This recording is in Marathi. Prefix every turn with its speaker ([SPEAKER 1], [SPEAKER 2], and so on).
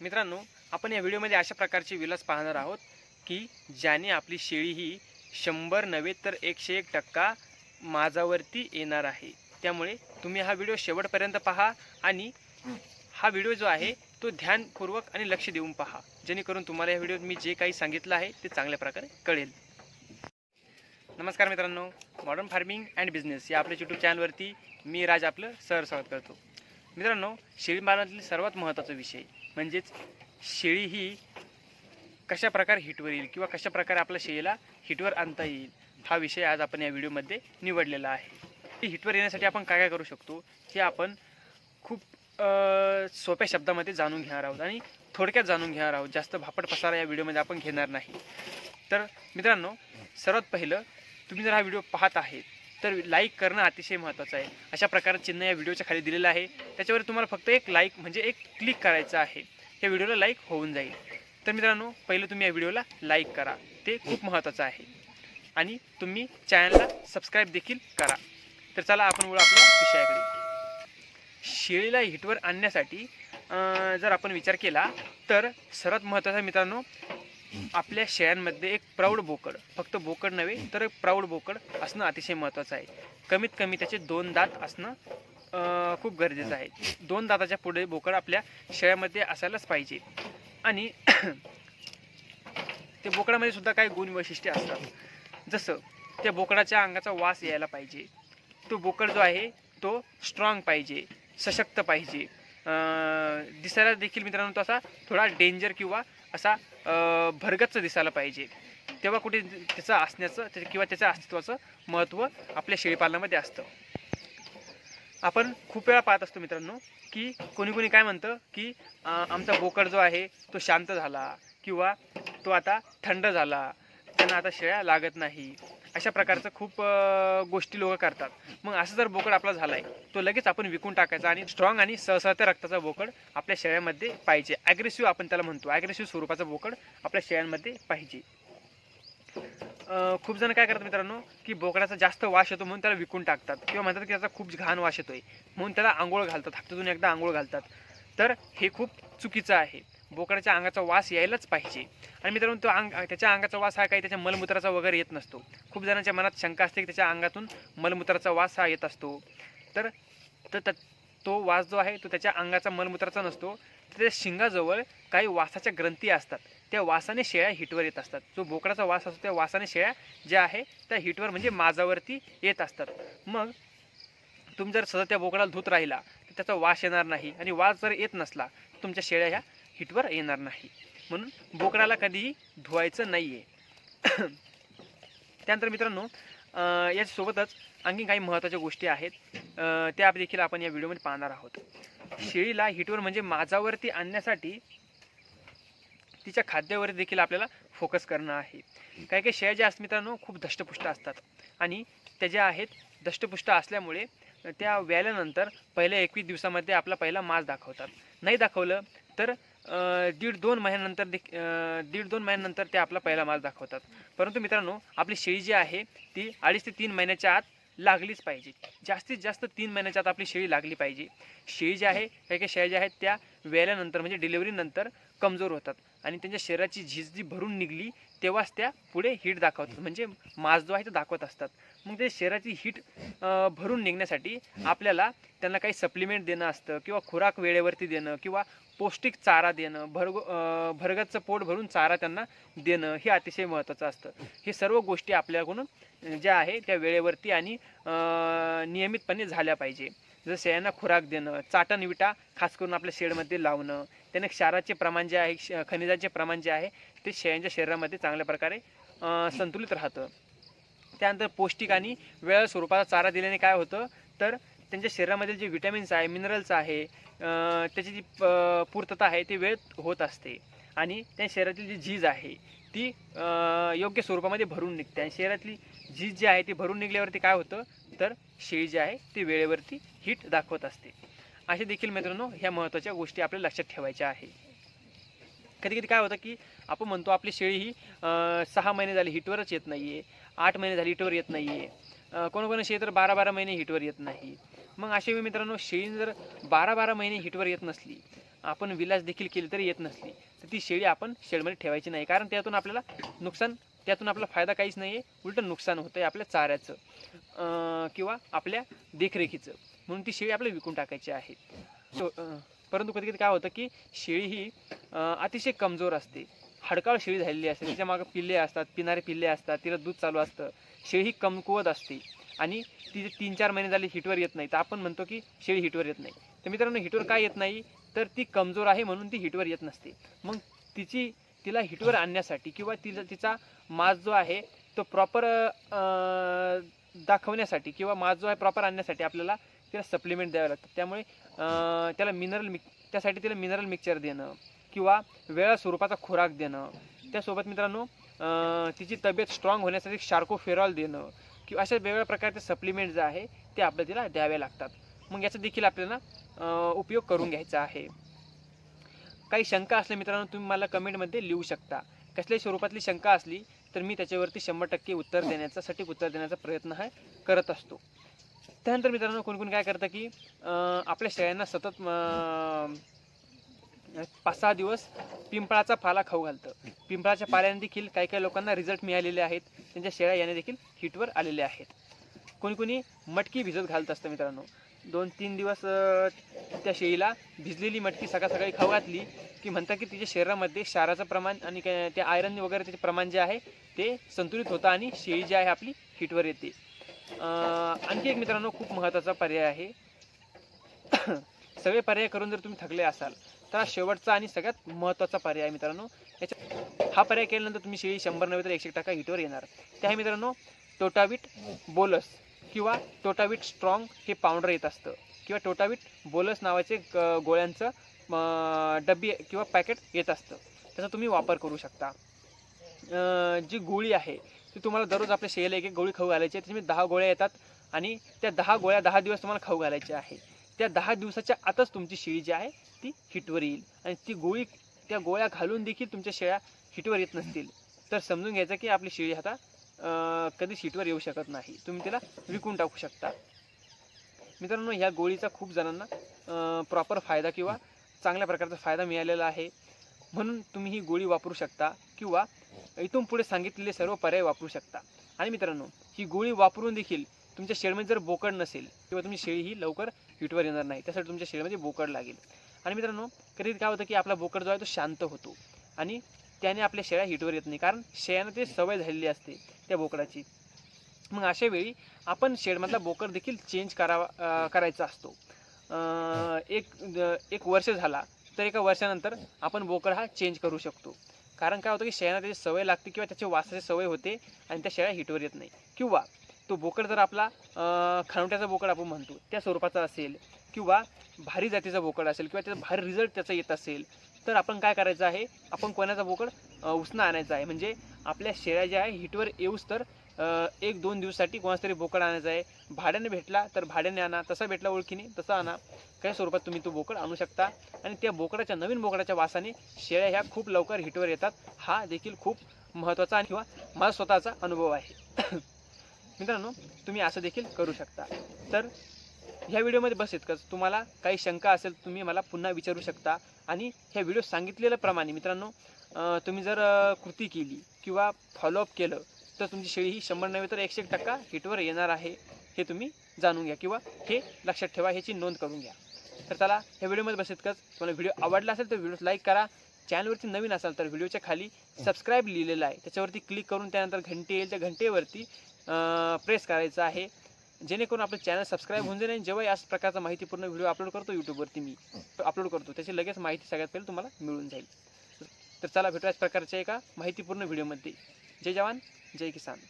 [SPEAKER 1] मित्रांनो आपण या व्हिडिओमध्ये अशा प्रकारची विलास पाहणार आहोत की ज्याने आपली शेळी ही शंभर नव्हे तर एकशे एक टक्का माझावरती येणार आहे. त्यामुळे तुम्ही हा व्हिडिओ शेवटपर्यंत पहा आणि हा व्हिडिओ जो आहे तो ध्यानपूर्वक आणि लक्ष देऊन पहा. जेणेकरून तुम्हाला या व्हिडिओत मी जे काही सांगितलं आहे ते चांगल्या प्रकारे कळेल. नमस्कार मित्रांनो मॉडर्न फार्मिंग अँड बिझनेस या आपल्या यूट्यूब चॅनलवरती मी राज आपलं सर स्वागत करतो. मित्रांनो शेळी पालनातील सर्वात महत्त्वाचा विषय म्हणजेच शेळी ही कशा प्रकारे हिटवर येईल किंवा कशा प्रकारे आपल्या शेळीला हिटवर आणता येईल हा विषय आज आपण या व्हिडिओमध्ये निवडलेला आहे. हिटवर येण्यासाठी आपण काय काय करू शकतो हे आपण खूप सोप्या शब्दामध्ये जाणून घेणार आहोत आणि थोडक्यात जाणून घेणार आहोत. जास्त भापट पसारा या व्हिडिओमध्ये आपण घेणार नाही. तर मित्रांनो सर्वात पहिलं तुम्ही जर हा व्हिडिओ पाहत आहेत तर लाईक करणं अतिशय महत्त्वाचं आहे. अशा प्रकारे चिन्ह या व्हिडिओच्या खाली दिलेलं आहे. त्याच्यावर तुम्हाला फक्त एक लाईक म्हणजे एक क्लिक करायचं आहे. या व्हिडिओला लाईक होऊन जाईल. तर मित्रांनो पहिलं तुम्ही या व्हिडिओला लाईक करा. ते खूप महत्त्वाचं आहे. आणि तुम्ही चॅनलला सबस्क्राईब देखील करा. तर चला आपण वळू आपल्या विषयाकडे. शेळीला हिटवर आणण्यासाठी जर आपण विचार केला तर सर्वात महत्त्वाचा मित्रांनो आपल्या शेळ्यांमध्ये एक प्रौढ बोकड फक्त बोकड नव्हे तर एक प्रौढ बोकड असणं अतिशय महत्त्वाचं आहे. कमीत कमी त्याचे दोन दात असणं खूप गरजेचं आहे. दोन दाताच्या पुढे बोकड आपल्या शेळ्यामध्ये असायलाच पाहिजे. आणि ते बोकडामध्ये सुद्धा काही गुण वैशिष्ट्ये असतात. जसं त्या बोकडाच्या अंगाचा वास यायला पाहिजे. तो बोकड जो आहे तो स्ट्रॉंग पाहिजे सशक्त पाहिजे. दिसायला देखील मित्रांनो तो असा थोडा डेंजर किंवा असा अं, भरगच्च दिसायला पाहिजे. तेव्हा कुठे त्याचं असण्याचं किंवा त्याच्या अस्तित्वाचं महत्त्व आपल्या शेळीपालनामध्ये असतं. आपण खूप वेळा पाहत असतो मित्रांनो की कोणी कोणी काय म्हणतं की आमचा बोकड जो आहे तो शांत झाला किंवा तो आता थंड झाला. त्यांना आता शेळ्या लागत नाही. अशा प्रकारचं खूप गोष्टी लोक करतात. मग असं जर बोकड आपला झालाय तो लगेच आपण विकून टाकायचा आणि स्ट्रॉंग आणि सहसात्या रक्ताचा बोकड आपल्या शेळ्यामध्ये पाहिजे. ॲग्रेसिव्ह आपण त्याला म्हणतो. ॲग्रेसिव्ह स्वरूपाचा बोकड आपल्या शेळ्यांमध्ये पाहिजे. खूप जण काय करतात मित्रांनो की बोकडाचा जास्त वास येतो म्हणून त्याला विकून टाकतात. किंवा म्हणतात की त्याचा खूप घाण वास येतोय म्हणून त्याला आंघोळ घालतात. हप्त्यातून एकदा आंघोळ घालतात. तर हे खूप चुकीचं आहे. बोकडाच्या अंगाचा वास यायलाच पाहिजे. आणि मित्रांनो तो अंग त्याच्या अंगाचा वास हा काही त्याच्या मलमूत्राचा वगैरे येत नसतो. खूप जणांच्या मनात शंका असते की त्याच्या अंगातून मलमूत्राचा वास हा येत असतो. तर तर त- तो वास जो आहे तो त्याच्या अंगाचा मलमूत्राचा नसतो. त्याच्या शिंगाजवळ काही वासाच्या ग्रंथी असतात. त्या वासाने शेळ्या हिटवर येत असतात. जो बोकडाचा वास असतो त्या वासाने शेळ्या ज्या आहे त्या हिटवर म्हणजे माझावरती येत असतात. मग तुम्ही जर सतत त्या बोकडाला धूत राहिला तर त्याचा वास येणार नाही. आणि वास जर येत नसला तुमच्या शेळ्या ह्या हिटवर येणार नाही. म्हणून बोकडाला कधीही धुवायचं नाही आहे त्यानंतर मित्रांनो याच्यासोबतच आणखी काही महत्त्वाच्या गोष्टी आहेत. त्या देखील आपण या व्हिडिओमध्ये पाहणार आहोत. शेळीला हिटवर म्हणजे माझावरती आणण्यासाठी तिच्या खाद्यावर देखील आपल्याला फोकस करणं आहे. काही काही शेळ्या ज्या असतात मित्रांनो खूप दष्टपुष्ट असतात. आणि त्या ज्या आहेत दष्टपुष्ट असल्यामुळे त्या व्याल्यानंतर पहिल्या एकवीस दिवसामध्ये आपला पहिला मास दाखवतात. नाही दाखवलं तर दीड दोन महिन्यानंतर देख दीड दोन महिन्यानंतर ते आपला पहिला माल दाखवतात. परंतु मित्रांनो आपली शेळी जी आहे ती अडीच ते तीन महिन्याच्या आत लागलीच पाहिजे. जास्तीत जास्त तीन महिन्याच्या आत आपली शेळी लागली पाहिजे. शेळी जी आहे काही काही शेळ्या ज्या आहेत त्या वेल्यानंतर म्हणजे डिलिव्हरीनंतर कमजोर होतात. आणि त्यांच्या शरीराची झीज जी भरून निघली तेव्हाच त्या पुढे हीट दाखवतात. म्हणजे मास जो आहे तो दाखवत असतात. मग ते शरीराची हीट भरून निघण्यासाठी आपल्याला त्यांना काही सप्लिमेंट देणं असतं किंवा खुराक वेळेवरती देणं किंवा पौष्टिक चारा देणं भरग भरगतचं पोट भरून चारा त्यांना देणं हे अतिशय महत्त्वाचं असतं. हे सर्व गोष्टी आपल्याकडून ज्या आहे त्या वेळेवरती आणि नियमितपणे झाल्या पाहिजे. जसं शेळ्यांना खुराक देणं चाटण विटा खास करून आपल्या शेडमध्ये लावणं त्याने क्षाराचे प्रमाण जे आहे श- खनिजाचे प्रमाण जे आहे ते शेळ्यांच्या शरीरामध्ये चांगल्या प्रकारे संतुलित राहतं. त्यानंतर पौष्टिक आणि वेळ स्वरूपाचा चारा दिल्याने काय होतं? तर त्यांच्या शरीरामधील जे विटॅमिन्स आहे मिनरल्स आहे त्याची जी प- पूर्तता आहे ती वेळेत होत असते. आणि त्या शरीरातील जी झीज आहे ती योग्य स्वरूपामध्ये भरून निघते. आणि शरीरातली झीज जी आहे ती भरून निघल्यावरती काय होतं? तर शेळी जी आहे ती वेळेवरती हिट दाखवत असते. असे देखील मित्रांनो ह्या महत्त्वाच्या गोष्टी आपल्याला लक्षात ठेवायच्या आहे. कधी कधी काय होतं की आपण म्हणतो आपली शेळी ही सहा महिने झाली हिटवरच येत नाही आहे आठ महिने झाली हिटवर येत नाही आहे कोणकोण शेळी तर बारा बारा महिने हिटवर येत नाही. मग असे वेळी मित्रांनो शेळी जर बारा बारा महिने हिटवर येत नसली आपण विलास देखील केली तरी येत नसली तर ती शेळी आपण शेडमध्ये ठेवायची नाही. कारण त्यातून आपल्याला नुकसान त्यातून आपला फायदा काहीच नाही आहे उलटं नुकसान होतं आहे आपल्या चाऱ्याचं किंवा आपल्या देखरेखीचं. म्हणून ती शेळी आपल्याला विकून टाकायची आहे. सो परंतु कधी कधी काय होतं की शेळी ही अतिशय कमजोर असते. हडकाळ शेळी झालेली असते. तिच्या मागं पिल्ले असतात पिणारे पिल्ले असतात तिला दूध चालू असतं. शेळी ही कमकुवत असते. आणि ती तीन चार महिने झाले हिटवर येत नाही तर आपण म्हणतो की शेळी हिटवर येत नाही. तर मित्रांनो हिटवर काय येत नाही? तर ती कमजोर आहे म्हणून ती हिटवर येत नसते. मग तिची तिला हिटवर आणण्यासाठी किंवा तिचा तिचा मास जो आहे तो प्रॉपर दाखवण्यासाठी किंवा मास जो आहे प्रॉपर आणण्यासाठी आपल्याला तिला सप्लिमेंट द्यावं लागतं त्यामुळे त्याला मिनरल मिक त्यासाठी तिला मिनरल मिक्सचर देणं किंवा वेगळ्या स्वरूपाचा खुराक देणं. त्यासोबत मित्रांनो तिची तब्येत स्ट्रॉंग होण्यासाठी शार्कोफेरॉल देणं किंवा अशा वेगवेगळ्या प्रकारचे सप्लिमेंट जे आहे ते आपल्याला तिला द्यावे लागतात. मग याचा देखील आपल्याला उपयोग करून घ्यायचा आहे. काही शंका असल्या मित्रांनो तुम्ही मला कमेंटमध्ये लिहू शकता. कसल्याही स्वरूपातली शंका असली तर मी त्याच्यावरती शंभर टक्के उत्तर देण्याचा सटीक उत्तर देण्याचा प्रयत्न हा करत असतो. त्यानंतर मित्रांनो कोणकोण काय करतं की आपल्या शेळ्यांना सतत पाच सहा दिवस पिंपळाचा पाला खाऊ घालतं. पिंपळाच्या पाल्याने देखील काही काही लोकांना रिझल्ट मिळालेले आहेत. त्यांच्या शेळ्या याने देखील हिटवर आलेल्या आहेत. कोणी कोणी मटकी भिजत घालत असतं मित्रांनो. दोन तीन दिवस त्या शेळीला भिजलेली मटकी सकाळ सकाळी खाऊ घातली की म्हणतात की तिच्या शरीरामध्ये क्षाराचं प्रमाण आणि काय त्या आयरन वगैरे त्याचे प्रमाण जे आहे ते संतुलित होतं आणि शेळी जी आहे आपली हिटवर येते. आणखी एक मित्रांनो खूप महत्त्वाचा पर्याय आहे. सगळे पर्याय करून जर तुम्ही थकले असाल तर शेवटचा आणि सगळ्यात महत्त्वाचा पर्याय आहे मित्रांनो. याच्या हा पर्याय केल्यानंतर तुम्ही शेळी शंभर नव्हे तर एकशे टक्का हिटवर येणार. ते आहे मित्रांनो टोटावीट बोलस किंवा टोटावीट स्ट्रॉंग हे पावडर येत असतं. किंवा टोटावीट बोलस नावाचे ग- गोळ्यांचं अं, डब्बी किंवा पॅकेट येत असतं. त्याचा तुम्ही वापर करू शकता. जी गोळी आहे ती तुम्हाला दररोज आपल्या शेळीला एक एक गोळी खाऊ घालायची आहे त्याच्यामध्ये दहा गोळ्या येतात आणि त्या दहा गोळ्या दहा दिवस तुम्हाला खाऊ घालायच्या आहे. त्या दहा दिवसाच्या आतच तुमची शेळी जी आहे ती हिटवर येईल. आणि ती गोळी त्या गोळ्या घालून देखील तुमच्या शेळ्या हिटवर येत नसतील. तर समजून घ्यायचं की आपली शेळी आता कधी शीटवर येऊ शकत नाही. तुम्ही तिला विकून टाकू शकता. मित्रांनो ह्या गोळीचा खूप जणांना प्रॉपर फायदा किंवा चांगल्या प्रकारचा फायदा मिळालेला आहे. म्हणून तुम्ही ही गोळी वापरू शकता किंवा इथून पुढे सांगितलेले सर्व पर्याय वापरू शकता. आणि मित्रांनो ही गोळी वापरून देखील तुमच्या शेळमध्ये जर बोकड नसेल किंवा तुमची शेळी ही लवकर हिटवर येणार नाही त्यासाठी तुमच्या शेळीमध्ये बोकड लागेल. आणि मित्रांनो कधी काय होतं की आपला बोकड जो आहे तो शांत होतो आणि त्याने आपल्या शेळ्या हिटवर येत नाही कारण शेळ्यांना ते सवय झालेली असते त्या बोकडाची. मग अशा वेळी आपण शेडमधला बोकड देखील चेंज करावा करायचा असतो. एक एक वर्ष झाला तर एका वर्षानंतर आपण बोकड हा चेंज करू शकतो. कारण काय होतं की शेळ्यांना त्याची सवय लागते किंवा त्याची वासाची सवय होते आणि त्या शेळ्या हिटवर येत नाही. किंवा तो बोकड जर आपला अं, बोकड आपण म्हणतो त्या स्वरूपाचा असेल किंवा भारी जातीचा बोकड असेल किंवा त्याचा भारी रिझल्ट त्याचा येत असेल तर आपण काय करायचं आहे? आपण कोणाचा बोकड अं, उसना आणायचा आहे? म्हणजे आपल्या शेळ्या ज्या आहे हिटवर येऊस तर एक दोन दिवसासाठी कोणाचा तरी बोकड आणायचा आहे. भाड्याने भेटला तर भाड्याने आणा. तसा भेटला ओळखीने तसा आणा. काही स्वरूपात तुम्ही तो बोकड आणू शकता. आणि त्या बोकडाच्या नवीन बोकडाच्या वासाने शेळ्या ह्या खूप लवकर हिटवर येतात. हा देखील खूप महत्त्वाचा आणि किंवा माझा स्वतःचा अनुभव आहे. मित्रांनो तुम्ही असं देखील करू शकता. तर ह्या व्हिडिओमध्ये बस इतकंच. तुम्हाला काही शंका असेल तुम्ही मला पुन्हा विचारू शकता. आणि ह्या व्हिडिओ सांगितलेल्याप्रमाणे मित्रांनो तुम्ही जर कृती केली किंवा फॉलोअप केलं तर तुमची शेळी ही शंभर नव्हे तर एकशे एक टक्का हिटवर येणार आहे हे तुम्ही जाणून घ्या किंवा हे लक्षात ठेवा ह्याची नोंद करून घ्या. तर चला हे व्हिडिओमध्ये बस इतकंच तुम्हाला व्हिडिओ आवडला असेल तर व्हिडिओ लाईक करा. चॅनलवरती नवीन असाल तर व्हिडिओच्या खाली सबस्क्राईब लिहिलेलं आहे. त्याच्यावरती क्लिक करून त्यानंतर घंटे येईल त्या घंटेवरती प्रेस करायचं आहे. जेणेकरून आपलं चॅनल सबस्क्राईब होऊन जाईल आणि जेव्हा याच प्रकारचा माहितीपूर्ण व्हिडिओ अपलोड करतो यूट्यूबवरती मी अपलोड करतो त्याची लगेच माहिती सगळ्यात पहिले तुम्हाला मिळून जाईल. तर चला भेटू याच प्रकारच्या एका माहितीपूर्ण व्हिडिओमध्ये. जय जवान जय किसान